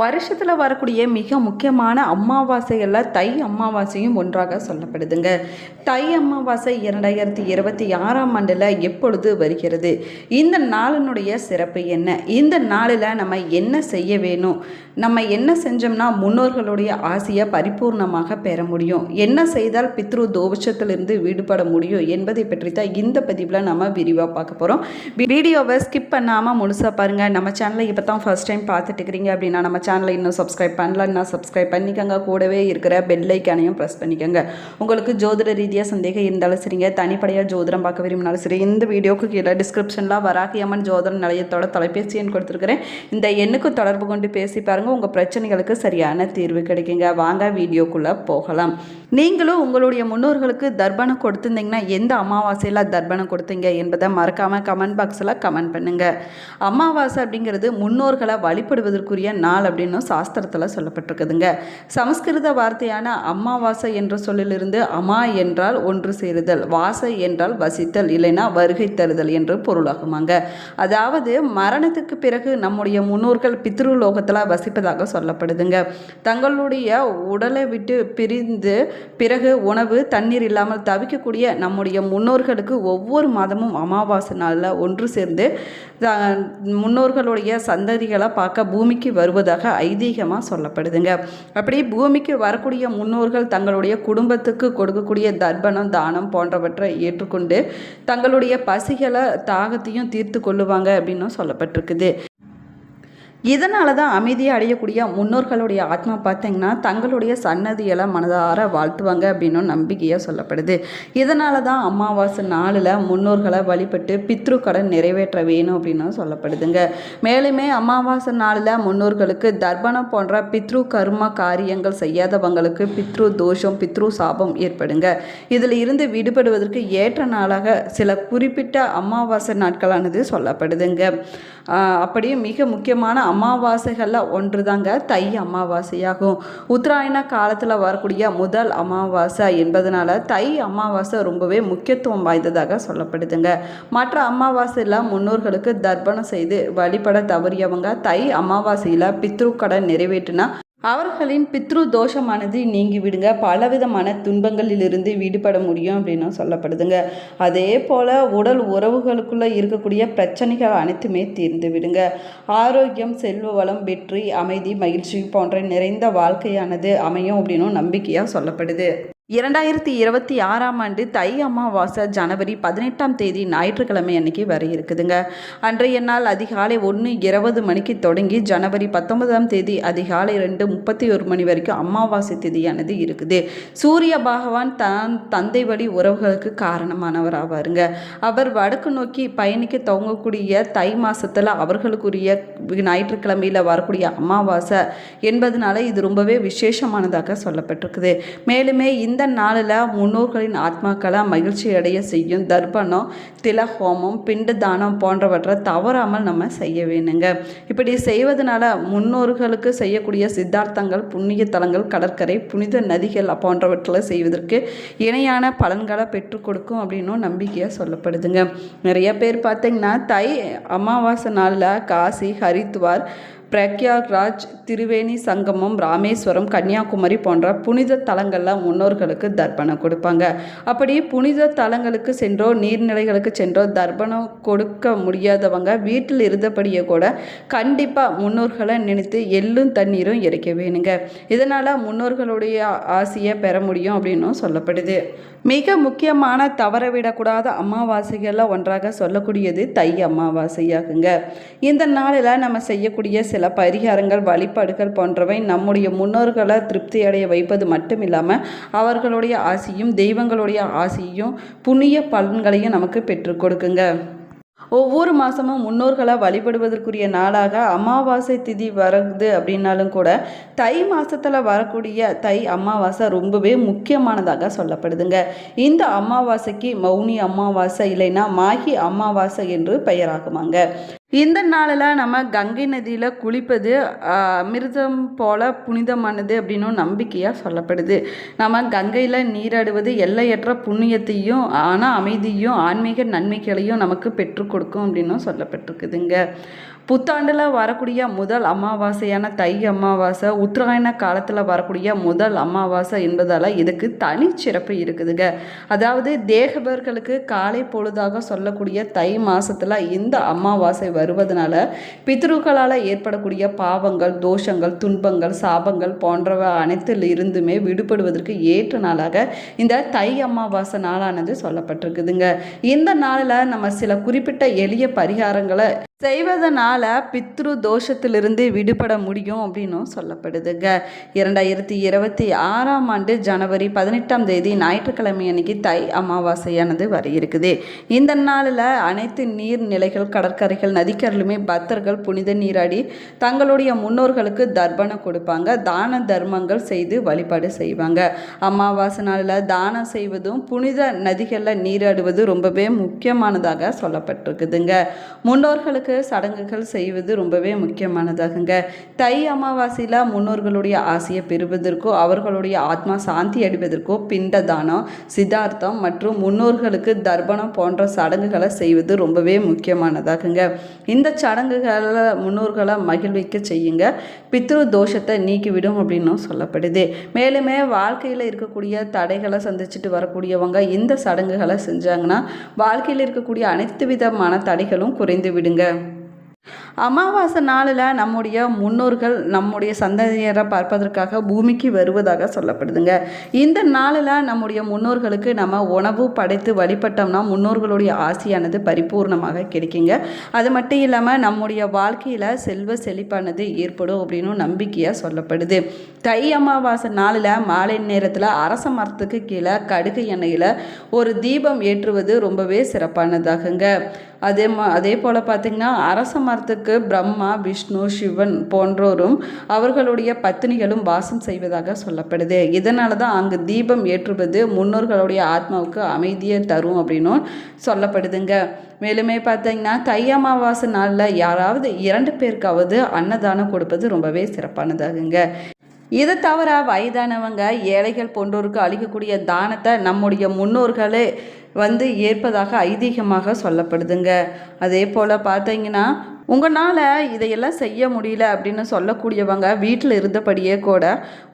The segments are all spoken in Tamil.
வருஷத்தில் வரக்கூடிய மிக முக்கியமான அமாவாசைகளில் தை அமாவாசையும் ஒன்றாக சொல்லப்படுதுங்க. தை அமாவாசை இரண்டாயிரத்தி இருபத்தி ஆறாம் ஆண்டில் எப்பொழுது வருகிறது? இந்த நாளினுடைய சிறப்பு என்ன? இந்த நாளில் நம்ம என்ன செய்ய வேணும்? நம்ம என்ன செஞ்சோம்னா முன்னோர்களுடைய ஆசையை பரிபூர்ணமாக பெற முடியும். என்ன செய்தால் பித்ரு தோஷத்திலிருந்து விடுபட முடியும் என்பதை பற்றி தான் இந்த பதிவில் நம்ம விரிவாக பார்க்க போகிறோம் வீடியோவை ஸ்கிப் பண்ணாமல் முழுசாக பாருங்கள் நம்ம சேனலை இப்போ தான் ஃபஸ்ட் டைம் பார்த்துட்டு இருக்கிறீங்க அப்படின்னா நம்ம சேனலை இன்னும் சப்ஸ்கிரைப் பண்ணலன்னா சப்ஸ்கிரைப் பண்ணிக்கோங்க. கூடவே இருக்கிற பெல் ஐக்கானையும் ப்ரெஸ் பண்ணிக்கோங்க. உங்களுக்கு ஜோதிட ரீதியாக சந்தேகம் இருந்தாலும் சரிங்க. தனிப்படையாக ஜோதிடம் பார்க்க விரும்பினாலும் சரி இந்த வீடியோக்கு கீழே டிஸ்கிரிப்ஷனில் வராகியம்மன் ஜோதிட நிலையத்தோட தொலைபேசி எண் கொடுத்துருக்கிறேன். இந்த எண்ணுக்கு தொடர்பு கொண்டு பேசி பாருங்கள் உங்கள் பிரச்சனைகளுக்கு சரியான தீர்வு கிடைக்குங்க. வாங்க வீடியோக்குள்ளே போகலாம். நீங்களும் உங்களுடைய முன்னோர்களுக்கு தர்ப்பணம் கொடுத்துருந்தீங்கன்னா எந்த அமாவாசையில் தர்ப்பணம் கொடுத்தீங்க என்பதை மறக்காமல் கமெண்ட் பாக்ஸில் கமெண்ட் பண்ணுங்கள் அமாவாசை அப்படிங்கிறது முன்னோர்களை வழிபடுவதற்குரிய நாள் அப்படின்னு சாஸ்திரத்தில் சொல்லப்பட்டிருக்குதுங்க. சமஸ்கிருத வார்த்தையான அமாவாசை என்ற சொல்லிலிருந்து அமா என்றால் ஒன்று சேருதல் வாசை என்றால் வசித்தல் இல்லைன்னா வருகை தருதல் என்று பொருளாகுமாங்க. அதாவது மரணத்துக்கு பிறகு நம்முடைய முன்னோர்கள் பித்ருலோகத்தில் வசிப்பதாக சொல்லப்படுதுங்க. தங்களுடைய உடலை விட்டு பிரிந்து பிறகு உணவு தண்ணீர் இல்லாமல் தவிக்கக்கூடிய நம்முடைய முன்னோர்களுக்கு ஒவ்வொரு மாதமும் அமாவாசை நாளில் ஒன்று சேர்ந்து முன்னோர்களுடைய சந்ததிகளை பார்க்க பூமிக்கு வருவதாக ஐதீகமாக சொல்லப்படுதுங்க. அப்படி பூமிக்கு வரக்கூடிய முன்னோர்கள் தங்களுடைய குடும்பத்துக்கு கொடுக்கக்கூடிய தர்ப்பணம் தானம் போன்றவற்றை ஏற்றுக்கொண்டு தங்களுடைய பசிகளை தாகத்தையும் தீர்த்து கொள்ளுவாங்க அப்படின்னும் சொல்லப்பட்டிருக்குது. இதனால தான் அமைதியை அடையக்கூடிய முன்னோர்களுடைய ஆத்மா பார்த்தீங்கன்னா தங்களுடைய சன்னதியெல்லாம் மனதார வாழ்த்துவாங்க அப்படின்னும் நம்பிக்கையாக சொல்லப்படுது. இதனால தான் அமாவாசை நாளில் முன்னோர்களை வழிபட்டு பித்ரு கடன் நிறைவேற்ற வேணும் அப்படின்னும் சொல்லப்படுதுங்க. மேலுமே அமாவாசை நாளில் முன்னோர்களுக்கு தர்ப்பணம் போன்ற பித்ரு கர்ம காரியங்கள் செய்யாதவங்களுக்கு பித்ரு தோஷம் பித்ரு சாபம் ஏற்படுங்க. இதில் இருந்து விடுபடுவதற்கு ஏற்ற நாளாக சில குறிப்பிட்ட அமாவாசை நாட்களானது சொல்லப்படுதுங்க. அப்படியே மிக முக்கியமான அமாவாசைகளில் ஒன்று தாங்க தை அமாவாசையாகும். உத்தராயண காலத்தில் வரக்கூடிய முதல் அமாவாசை என்பதனால தை அமாவாசை ரொம்பவே முக்கியத்துவம் வாய்ந்ததாக சொல்லப்படுதுங்க. மற்ற அமாவாசையில் முன்னோர்களுக்கு தர்ப்பணம் செய்து வழிபட தவறியவங்க தை அமாவாசையில் பித்ருக்கடன் நிறைவேற்றினா அவர்களின் பித்ரு தோஷமானது நீங்கி விடுங்க. பலவிதமான துன்பங்களிலிருந்து விடுபட முடியும் அப்படின்னு சொல்லப்படுதுங்க. அதே போல் உடல் உறவுகளுக்குள்ளே இருக்கக்கூடிய பிரச்சனைகள் அனைத்துமே தீர்ந்து விடுங்க. ஆரோக்கியம் செல்வ வளம் வெற்றி அமைதி மகிழ்ச்சி போன்ற நிறைந்த வாழ்க்கையானது அமையும் அப்படின்னும் நம்பிக்கையாக சொல்லப்படுது. இரண்டாயிரத்தி இருபத்தி ஆறாம் ஆண்டு தை அமாவாசை ஜனவரி பதினெட்டாம் தேதி ஞாயிற்றுக்கிழமை அன்னைக்கு வர இருக்குதுங்க. அன்றைய நாள் அதிகாலை ஒன்று இருபது மணிக்கு தொடங்கி ஜனவரி பத்தொன்பதாம் தேதி அதிகாலை ரெண்டு முப்பத்தி ஒரு மணி வரைக்கும் அமாவாசை திதியானது இருக்குது. சூரிய பகவான் தான் தந்தை வழி உறவுகளுக்கு காரணமானவர் ஆவாருங்க. அவர் வடக்கு நோக்கி பயணிக்க துவங்கக்கூடிய தை மாதத்தில் அவர்களுக்குரிய ஞாயிற்றுக்கிழமையில் வரக்கூடிய அமாவாசை என்பதனால இது ரொம்பவே விசேஷமானதாக சொல்லப்பட்டிருக்குது. மேலுமே இந்த இந்த நாளில் முன்னோர்களின் ஆத்மாக்களை மகிழ்ச்சி அடைய செய்யும் தர்ப்பணம் தில ஹோமம் பிண்டு தானம் போன்றவற்றை தவறாமல் நம்ம செய்ய வேணுங்க. இப்படி செய்வதனால முன்னோர்களுக்கு செய்யக்கூடிய சித்தார்த்தங்கள் புண்ணிய தலங்கள் கடற்கரை புனித நதிகள் போன்றவற்றில் செய்வதற்கு இணையான பலன்களை பெற்றுக் கொடுக்கும் அப்படின்னும் நம்பிக்கையாக சொல்லப்படுதுங்க. நிறைய பேர் பார்த்தீங்கன்னா தை அமாவாசை நாளில் காசி ஹரித்வார் பிரக்யாக்ராஜ் திருவேணி சங்கமம் ராமேஸ்வரம் கன்னியாகுமரி போன்ற புனித தலங்களில் முன்னோர்களுக்கு தர்ப்பணம் கொடுப்பாங்க. அப்படி புனித தலங்களுக்கு சென்றோ நீர்நிலைகளுக்கு சென்றோ தர்ப்பணம் கொடுக்க முடியாதவங்க வீட்டில் இருந்தபடியே கூட கண்டிப்பாக முன்னோர்களை நினைத்து எள்ளும் தண்ணீரும் இறைக்க வேணுங்க. இதனால் முன்னோர்களுடைய ஆசையை பெற முடியும் அப்படின்னும் சொல்லப்படுது. மிக முக்கியமான தவறவிடக்கூடாத அமாவாசைகளில் ஒன்றாக சொல்லக்கூடியது தை அமாவாசையாகுங்க. இந்த நாளில் நம்ம செய்யக்கூடிய சில பரிகாரங்கள் வழிபாடுகள் போன்றவை நம்முடைய முன்னோர்களை திருப்தி அடைய வைப்பது மட்டும் இல்லாமல் அவர்களுடைய ஆசியும் தெய்வங்களுடைய ஆசியும் புண்ணிய பலன்களையும் நமக்கு பெற்றுக் கொடுக்குங்க. ஒவ்வொரு மாதமும் முன்னோர்களை வழிபடுவதற்குரிய நாளாக அமாவாசை திதி வருது அப்படின்னாலும் கூட தை மாதத்தில் வரக்கூடிய தை அமாவாசை ரொம்பவே முக்கியமானதாக சொல்லப்படுதுங்க. இந்த அமாவாசைக்கு மௌனி அமாவாசை இல்லைன்னா மாகி அமாவாசை என்று பெயராகுமாங்க. இந்த நாளில் நம்ம கங்கை நதியில் குளிப்பது அமிர்தம் போல புனிதமானது அப்படின்னும் நம்பிக்கையாக சொல்லப்படுது. நம்ம கங்கையில் நீராடுவது எல்லையற்ற புண்ணியத்தையும் ஆனால் அமைதியும் ஆன்மீக நன்மைகளையும் நமக்கு பெற்றுக் கொடுக்கும் அப்படின்னும் சொல்லப்பட்டிருக்குதுங்க. புத்தாண்டில் வரக்கூடிய முதல் அமாவாசையான தை அமாவாசை உத்தராயண காலத்தில் வரக்கூடிய முதல் அமாவாசை என்பதால் இதுக்கு தனி சிறப்பு இருக்குதுங்க. அதாவது தேகவர்களுக்கு காலை பொழுதாக சொல்லக்கூடிய தை மாதத்தில் இந்த அமாவாசை வருவதனால பித்ருக்களால் ஏற்படக்கூடிய பாவங்கள் தோஷங்கள் துன்பங்கள் சாபங்கள் போன்றவை அனைத்தில் இருந்துமே விடுபடுவதற்கு ஏற்ற நாளாக இந்த தை அமாவாசை நாளானது சொல்லப்பட்டிருக்குதுங்க. இந்த நாளில் நம்ம சில குறிப்பிட்ட எளிய பரிகாரங்களை செய்வதனால பித்ரு தோஷத்திலிருந்து விடுபட முடியும் அப்படின்னும் சொல்லப்படுதுங்க. இரண்டாயிரத்தி இருபத்தி ஆறாம் ஆண்டு ஜனவரி பதினெட்டாம் தேதி ஞாயிற்றுக்கிழமை அன்னைக்கு தை அமாவாசையானது வர இருக்குது இந்த நாளில் அனைத்து நீர்நிலைகள் கடற்கரைகள் நதிக்கரிலுமே பக்தர்கள் புனித நீராடி தங்களுடைய முன்னோர்களுக்கு தர்ப்பணம் கொடுப்பாங்க. தான தர்மங்கள் செய்து வழிபாடு செய்வாங்க. அமாவாசை நாளில் தானம் செய்வதும் புனித நதிகளில் நீராடுவது ரொம்பவே முக்கியமானதாக சொல்லப்பட்டிருக்குதுங்க. முன்னோர்களுக்கு சடங்குகள் செய்வது ரொம்பவே முக்கியமானதாகுங்க. தை அமாவாசையில் முன்னோர்களுடைய ஆசையை பெறுவதற்கோ அவர்களுடைய ஆத்மா சாந்தி அடைவதற்கோ பிண்டதானம் சித்தார்த்தம் மற்றும் முன்னோர்களுக்கு தர்ப்பணம் போன்ற சடங்குகளை செய்வது ரொம்பவே முக்கியமானதாகுங்க. இந்த சடங்குகளை முன்னோர்களை மகிழ்விக்க செய்யுங்க. பித்ரு தோஷத்தை நீக்கிவிடும் அப்படின்னும் சொல்லப்படுது. மேலுமே வாழ்க்கையில் இருக்கக்கூடிய தடைகளை சந்திச்சுட்டு வரக்கூடியவங்க இந்த சடங்குகளை செஞ்சாங்கன்னா வாழ்க்கையில் இருக்கக்கூடிய அனைத்து விதமான தடைகளும் குறைந்து விடுங்க. அமாவாசை நாளில் நம்முடைய முன்னோர்கள் நம்முடைய சந்ததியரை பார்ப்பதற்காக பூமிக்கு வருவதாக சொல்லப்படுதுங்க. இந்த நாளில் நம்முடைய முன்னோர்களுக்கு நம்ம உணவு படைத்து வழிபட்டோம்னா முன்னோர்களுடைய ஆசையானது பரிபூர்ணமாக கிடைக்குங்க. அது மட்டும் இல்லாமல் நம்முடைய வாழ்க்கையில் செல்வ செழிப்பானது ஏற்படும் அப்படின்னு நம்பிக்கையாக சொல்லப்படுது. தை அமாவாசை நாளில் மாலை நேரத்தில் அரச மரத்துக்கு கீழே கடுகு எண்ணெயில் ஒரு தீபம் ஏற்றுவது ரொம்பவே சிறப்பானதாகுங்க. அதே மா அதே போல் பார்த்திங்கன்னா அரச மரத்துக்கு பிரம்மா விஷ்ணு சிவன் போன்றோரும் அவர்களுடைய பத்தினிகளும் வாசம் செய்வதாக சொல்லப்படுது. இதனால தான் அங்கு தீபம் ஏற்றுவது முன்னோர்களுடைய ஆத்மாவுக்கு அமைதியை தரும் அப்படின்னும் சொல்லப்படுதுங்க. மேலுமே பார்த்தீங்கன்னா தை அமாவாசை நாளில் யாராவது இரண்டு பேருக்காவது அன்னதானம் கொடுப்பது ரொம்பவே சிறப்பானதாகுங்க. இதை தவிர வயதானவங்க ஏழைகள் போன்றோருக்கு அளிக்கக்கூடிய தானத்தை நம்முடைய முன்னோர்களே வந்து ஏற்பதாக ஐதீகமாக சொல்லப்படுதுங்க. அதே போல் பார்த்தீங்கன்னா உங்களால் இதையெல்லாம் செய்ய முடியல அப்படின்னு சொல்லக்கூடியவங்க வீட்டில் இருந்தபடியே கூட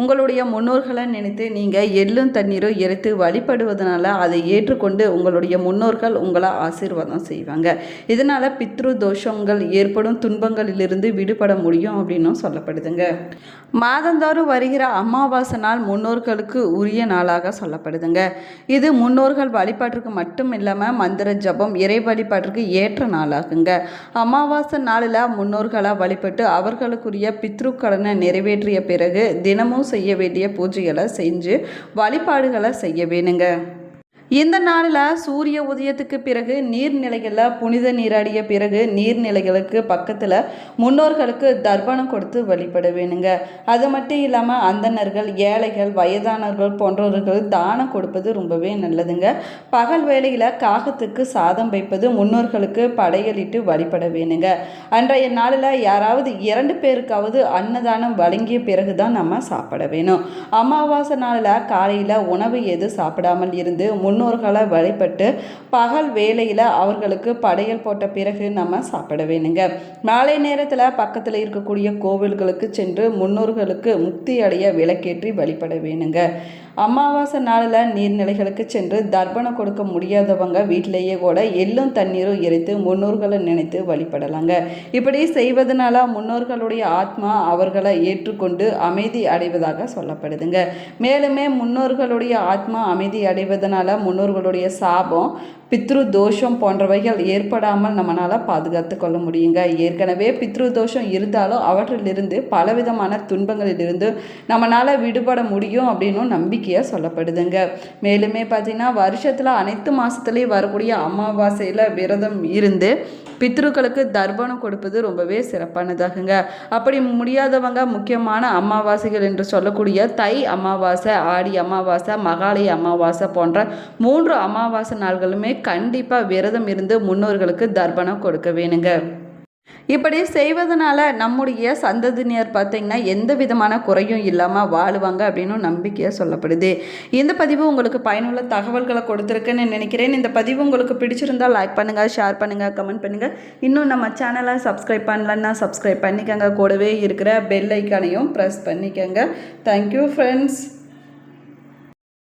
உங்களுடைய முன்னோர்களை நினைத்து நீங்கள் எள்ளும் தண்ணீரும் எரித்து வழிபடுவதனால அதை ஏற்றுக்கொண்டு உங்களுடைய முன்னோர்கள் உங்களை ஆசீர்வாதம் செய்வாங்க. இதனால் பித்ரு தோஷங்கள் ஏற்படும் துன்பங்களிலிருந்து விடுபட முடியும் அப்படின்னும் சொல்லப்படுதுங்க. மாதந்தோறும் வருகிற அமாவாசை நாள் முன்னோர்களுக்கு உரிய நாளாக சொல்லப்படுதுங்க. இது முன்னோர்கள் வழிபாட்டிற்கு மட்டும் இல்லாமல் மந்திர ஜபம் இறை வழிபாட்டிற்கு ஏற்ற நாளாகுங்க. அமாவாசை நாளில் முன்னோர்களாக வழிபட்டு அவர்களுக்குரிய பித்ருக்கடனை நிறைவேற்றிய பிறகு தினமும் செய்ய வேண்டிய பூஜைகளை செஞ்சு வழிபாடுகளை செய்ய வேணுங்க. இந்த நாளில் சூரிய உதயத்துக்கு பிறகு நீர்நிலைகளில் புனித நீராடிய பிறகு நீர்நிலைகளுக்கு பக்கத்தில் முன்னோர்களுக்கு தர்ப்பணம் கொடுத்து வழிபட வேணுங்க அது மட்டும் இல்லாமல் அந்தணர்கள் ஏழைகள் வயதானவர்கள் போன்றவர்கள் தானம் கொடுப்பது ரொம்பவே நல்லதுங்க. பகல் வேளையில் காகத்துக்கு சாதம் வைப்பது முன்னோர்களுக்கு படையலிட்டு வழிபட வேணுங்க அன்றைய நாளில் யாராவது இரண்டு பேருக்காவது அன்னதானம் வழங்கிய பிறகு தான் நம்ம சாப்பிட வேணும். அமாவாசை நாளில் காலையில் உணவு எது சாப்பிடாமல் இருந்து முன் முன்னோர்களை வழிபட்டு பகல் வேலையில் அவர்களுக்கு படையல் போட்ட பிறகு நம்ம சாப்பிட வேணுங்க. மாலை நேரத்தில் பக்கத்தில் இருக்கக்கூடிய கோவில்களுக்கு சென்று முன்னோர்களுக்கு முக்தி அடைய விளக்கேற்றி வழிபட வேணுங்க. அமாவாசை நாளில் நீர்நிலைகளுக்கு சென்று தர்ப்பணம் கொடுக்க முடியாதவங்க வீட்டிலேயே கூட எள்ளும் தண்ணீரும் எரித்து முன்னோர்களை நினைத்து வழிபடலாங்க. இப்படி செய்வதனால முன்னோர்களுடைய ஆத்மா அவர்களை ஏற்றுக்கொண்டு அமைதி அடைவதாக சொல்லப்படுதுங்க. மேலுமே முன்னோர்களுடைய ஆத்மா அமைதி அடைவதனால முன்னோர்களுடைய சாபம் பித்ரு தோஷம் போன்றவைகள் ஏற்படாமல் நம்மளால் பாதுகாத்து கொள்ள முடியுங்க. ஏற்கனவே பித்ரு தோஷம் இருந்தாலும் அவற்றிலிருந்து பலவிதமான துன்பங்களிலிருந்து நம்மளால் விடுபட முடியும் அப்படின்னும் நம்பிக்கையாக சொல்லப்படுதுங்க. மேலுமே பார்த்திங்கன்னா வருஷத்தில் அனைத்து மாதத்துலேயும் வரக்கூடிய அமாவாசையில் விரதம் இருந்து பித்ருக்களுக்கு தர்ப்பணம் கொடுப்பது ரொம்பவே சிறப்பானதாகுங்க. அப்படி முடியாதவங்க முக்கியமான அமாவாசைகள் என்று சொல்லக்கூடிய தை அமாவாசை ஆடி அமாவாசை மகாலய அமாவாசை போன்ற மூன்று அமாவாசை நாள்களுமே கண்டிப்பாக விரதம் இருந்து முன்னோர்களுக்கு தர்ப்பணம் கொடுக்க வேணுங்க. இப்படி செய்வதனால நம்முடைய சந்ததியினர் பார்த்திங்கன்னா எந்த விதமான குறையும் இல்லாமல் வாழுவாங்க அப்படின்னு நம்பிக்கையாக சொல்லப்படுது. இந்த பதிவு உங்களுக்கு பயனுள்ள தகவல்களை கொடுத்துருக்குன்னு நினைக்கிறேன். இந்த பதிவு உங்களுக்கு பிடிச்சிருந்தால் லைக் பண்ணுங்கள் ஷேர் பண்ணுங்கள் கமெண்ட் பண்ணுங்கள் இன்னும் நம்ம சேனலை சப்ஸ்கிரைப் பண்ணலன்னா சப்ஸ்கிரைப் பண்ணிக்கோங்க. கூடவே இருக்கிற பெல் ஐக்கானையும் ப்ரெஸ் பண்ணிக்கோங்க. Thank you friends